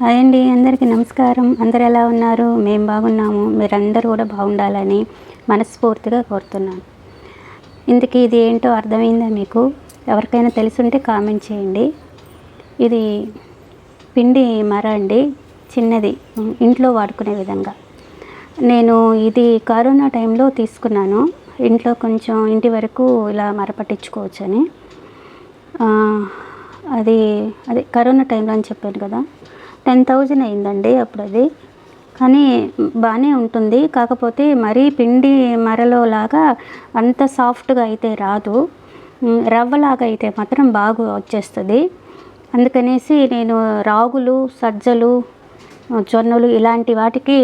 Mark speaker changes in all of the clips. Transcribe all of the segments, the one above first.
Speaker 1: Hi అండి అందరికీ నమస్కారం. అందరు ఎలా ఉన్నారు? మేము బాగున్నాము. మీరందరూ కూడా బాగుండాలని మనస్ఫూర్తిగా కోరుతున్నాను. ఇందుకు ఇది ఏంటో అర్థమైందా మీకు? ఎవరికైనా తెలుసుంటే కామెంట్ చేయండి. ఇది పిండి మర అండి చిన్నది ఇంట్లో వాడుకునే విధంగా. నేను ఇది కరోనా టైంలో తీసుకున్నాను. ఇంట్లో కొంచెం ఇంటి వరకు ఇలా మర పట్టించుకోవచ్చని. అది అదే కరోనా టైంలో అని చెప్పాను కదా. టెన్ థౌజండ్ అయిందండి అప్పుడు అది కానీ బాగానే ఉంటుంది. కాకపోతే మరీ పిండి మరలో లాగా అంత సాఫ్ట్గా అయితే రాదు. రవ్వలాగా అయితే మాత్రం బాగా వచ్చేస్తుంది. అందుకనేసి నేను రాగులు సజ్జలు జొన్నలు ఇలాంటి వాటికి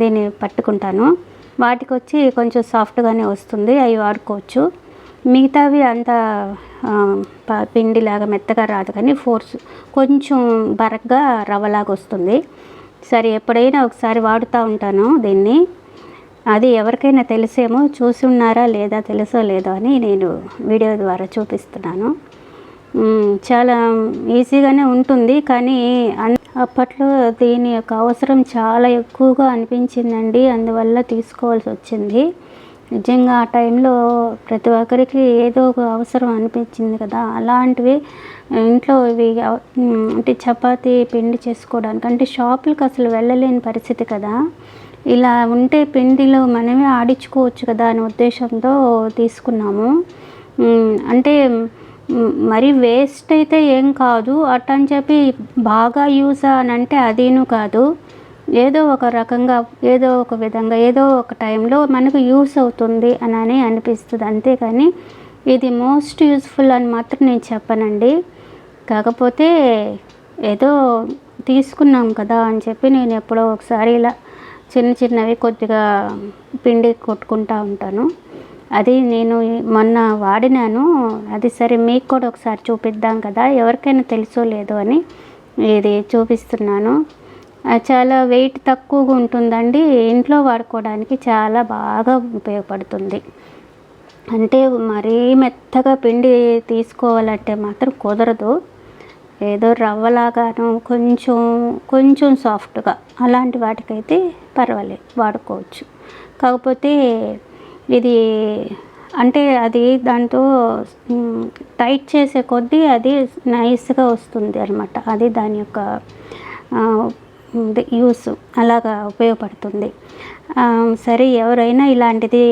Speaker 1: దీన్ని పట్టుకుంటాను. వాటికి వచ్చి కొంచెం సాఫ్ట్గానే వస్తుంది. అవి వాడుకోవచ్చు. మిగతావి అంత పిండిలాగా మెత్తగా రాదు కానీ ఫోర్స్ కొంచెం బరగ్గా రవ్వలాగా వస్తుంది సరే ఎప్పుడైనా ఒకసారి వాడుతూ ఉంటాను దీన్ని. అది ఎవరికైనా తెలిసేమో చూసి ఉన్నారా లేదా తెలుసో లేదో అని నేను వీడియో ద్వారా చూపిస్తున్నాను. చాలా ఈజీగానే ఉంటుంది కానీ అన్- అప్పట్లో దీని యొక్క అవసరం చాలా ఎక్కువగా అనిపించిందండి. అందువల్ల తీసుకోవాల్సి వచ్చింది. నిజంగా ఆ టైంలో ప్రతి ఒక్కరికి ఏదో ఒక అవసరం అనిపించింది కదా. అలాంటివి ఇంట్లో ఇవి అంటే చపాతి పిండి చేసుకోవడానికి. అంటే షాపులకు అసలు వెళ్ళలేని పరిస్థితి కదా. ఇలా ఉంటే పిండిలో మనమే ఆడించుకోవచ్చు కదా అనే ఉద్దేశంతో తీసుకున్నాము. అంటే మరి వేస్ట్ అయితే ఏం కాదు. అట్ట అని చెప్పి బాగా యూజ్ అని అంటే అదేను కాదు. ఏదో ఒక రకంగా ఏదో ఒక విధంగా ఏదో ఒక టైంలో మనకు యూస్ అవుతుంది అని అనిపిస్తుంది. అంతేకాని ఇది మోస్ట్ యూస్ఫుల్ అని మాత్రం నేను చెప్పనండి. కాకపోతే ఏదో తీసుకున్నాం కదా అని చెప్పి నేను ఎప్పుడో ఒకసారి ఇలా చిన్న చిన్నవి కొద్దిగా పిండి కొట్టుకుంటా ఉంటాను. అది నేను మొన్న వాడినాను. అది సరే మీకు కూడా ఒకసారి చూపిద్దాం కదా. ఎవరికైనా తెలుసో లేదో అని ఇది చూపిస్తున్నాను. చాలా వెయిట్ తక్కువగా ఉంటుందండి. ఇంట్లో వాడుకోవడానికి చాలా బాగా ఉపయోగపడుతుంది. అంటే మరీ మెత్తగా పిండి తీసుకోవాలంటే మాత్రం కుదరదు. ఏదో రవ్వలాగాను కొంచెం కొంచెం సాఫ్ట్గా అలాంటి వాటికైతే పర్వాలేదు వాడుకోవచ్చు. కాకపోతే ఇది అంటే అది దాంతో టైట్ చేసే కొద్దీ అది నైస్గా వస్తుంది అనమాట అది దాని యొక్క యూస్ అలాగా ఉపయోగపడుతుంది. సరే ఎవరైనా ఇలాంటిది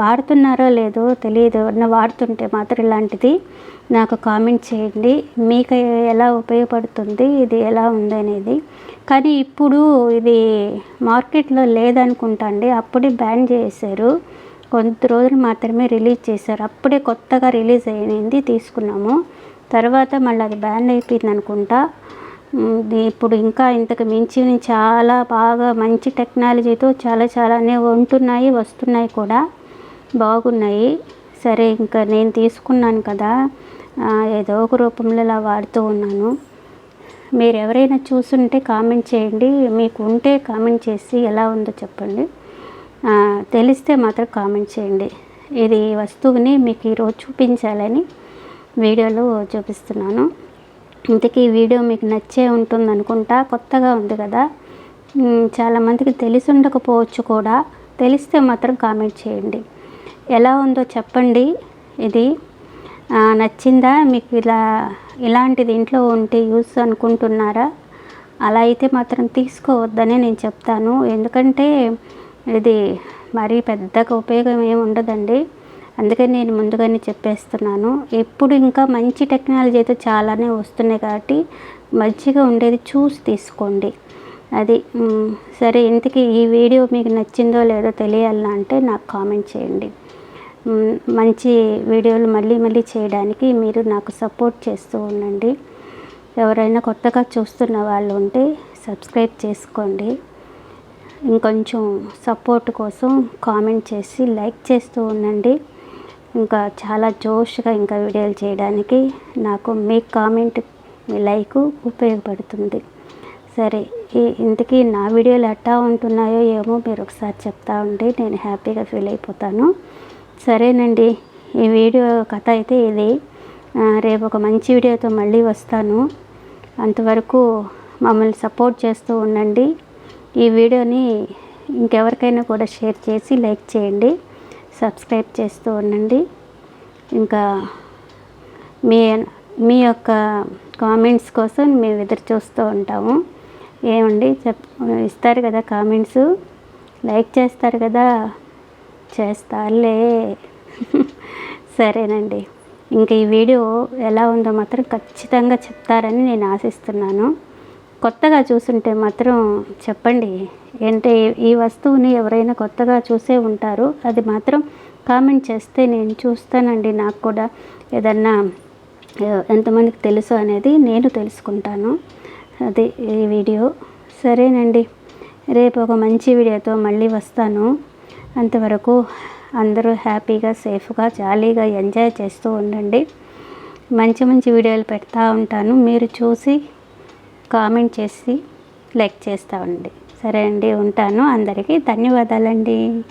Speaker 1: వాడుతున్నారో లేదో తెలియదు ఎవరైనా వాడుతుంటే మాత్రం ఇలాంటిది నాకు కామెంట్ చేయండి. మీకు ఎలా ఉపయోగపడుతుంది ఇది ఎలా ఉంది అనేది. కానీ ఇప్పుడు ఇది మార్కెట్లో లేదనుకుంటా అండి. అప్పుడే బ్యాన్ చేశారు. కొంత రోజులు మాత్రమే రిలీజ్ చేశారు. అప్పుడే కొత్తగా రిలీజ్ అయింది తీసుకున్నాము. తర్వాత మళ్ళీ అది బ్యాన్ అయిపోయింది అనుకుంటా ఇప్పుడు ఇంకా ఇంతకు మించి చాలా బాగా మంచి టెక్నాలజీతో చాలా చాలానే ఉంటున్నాయి వస్తున్నాయి కూడా. బాగున్నాయి. సరే ఇంకా నేను తీసుకున్నాను కదా. ఏదో ఒక రూపంలో ఇలా వాడుతూ ఉన్నాను. మీరు ఎవరైనా చూసుంటే కామెంట్ చేయండి. మీకు ఉంటే కామెంట్ చేసి ఎలా ఉందో చెప్పండి. తెలిస్తే మాత్రం కామెంట్ చేయండి. ఇది వస్తువుని మీకు ఈరోజు చూపించాలని వీడియోలో చూపిస్తున్నాను. ఇంతకీ వీడియో మీకు నచ్చే ఉంటుంది అనుకుంటా కొత్తగా ఉంది కదా. చాలామందికి తెలిసి ఉండకపోవచ్చు కూడా. తెలిస్తే మాత్రం కామెంట్ చేయండి. ఎలా ఉందో చెప్పండి. ఇది నచ్చిందా? మీకు ఇలా ఇలాంటిది ఇంట్లో ఉంటే యూస్ అనుకుంటున్నారా? అలా అయితే మాత్రం తీసుకోవద్దనే నేను చెప్తాను. ఎందుకంటే ఇది మరీ పెద్దగా ఉపయోగం ఏమి ఉండదండి. అందుకని నేను ముందుగానే చెప్పేస్తున్నాను. ఎప్పుడు ఇంకా మంచి టెక్నాలజీ అయితే చాలానే వస్తున్నాయి కాబట్టి మంచిగా ఉండేది చూసి తీసుకోండి. అది సరే ఇంతకీ ఈ వీడియో మీకు నచ్చిందో లేదో తెలియాలా అంటే నాకు కామెంట్ చేయండి. మంచి వీడియోలు మళ్ళీ మళ్ళీ చేయడానికి మీరు నాకు సపోర్ట్ చేస్తూ ఉండండి. ఎవరైనా కొత్తగా చూస్తున్న వాళ్ళు ఉంటే సబ్స్క్రైబ్ చేసుకోండి. ఇంకొంచెం సపోర్ట్ కోసం కామెంట్ చేసి లైక్ చేస్తూ ఉండండి. ఇంకా చాలా జోష్గా ఇంకా వీడియోలు చేయడానికి నాకు మీ కామెంట్ మీ లైక్ ఉపయోగపడుతుంది. సరే ఈ ఇంతకీ నా వీడియోలు ఎట్టా ఉంటున్నాయో ఏమో మీరు ఒకసారి చెప్తా ఉంటే నేను హ్యాపీగా ఫీల్ అయిపోతాను. సరేనండి ఈ వీడియో కథ అయితే ఇది. రేపు ఒక మంచి వీడియోతో మళ్ళీ వస్తాను. అంతవరకు మమ్మల్ని సపోర్ట్ చేస్తూ ఉండండి. ఈ వీడియోని ఇంకెవరికైనా కూడా షేర్ చేసి లైక్ చేయండి. సబ్స్క్రైబ్ చేస్తూ ఉండండి. ఇంకా మీ మీ యొక్క కామెంట్స్ కోసం మేము ఎదురు చూస్తూ ఉంటాము. ఏమండి? చెప్ ఇస్తారు కదా కామెంట్స్. లైక్ చేస్తారు కదా? చేస్తారులే. సరేనండి. ఇంకా ఈ వీడియో ఎలా ఉందో మాత్రం ఖచ్చితంగా చెప్తారని నేను ఆశిస్తున్నాను. కొత్తగా చూసుంటే మాత్రం చెప్పండి. అంటే ఈ వస్తువుని ఎవరైనా కొత్తగా చూసే ఉంటారు. అది మాత్రం కామెంట్ చేస్తే నేను చూస్తానండి. నాకు కూడా ఏదన్నా ఎంతమందికి తెలుసు అనేది నేను తెలుసుకుంటాను. అది ఈ వీడియో. సరేనండి. రేపు ఒక మంచి వీడియోతో మళ్ళీ వస్తాను. అంతవరకు అందరూ హ్యాపీగా సేఫ్గా జాలీగా ఎంజాయ్ చేస్తూ ఉండండి. మంచి మంచి వీడియోలు పెడతా ఉంటాను. మీరు చూసి కామెంట్ చేసి లైక్ చేస్తూ ఉండండి సరే అండి ఉంటాను. అందరికీ ధన్యవాదాలండి.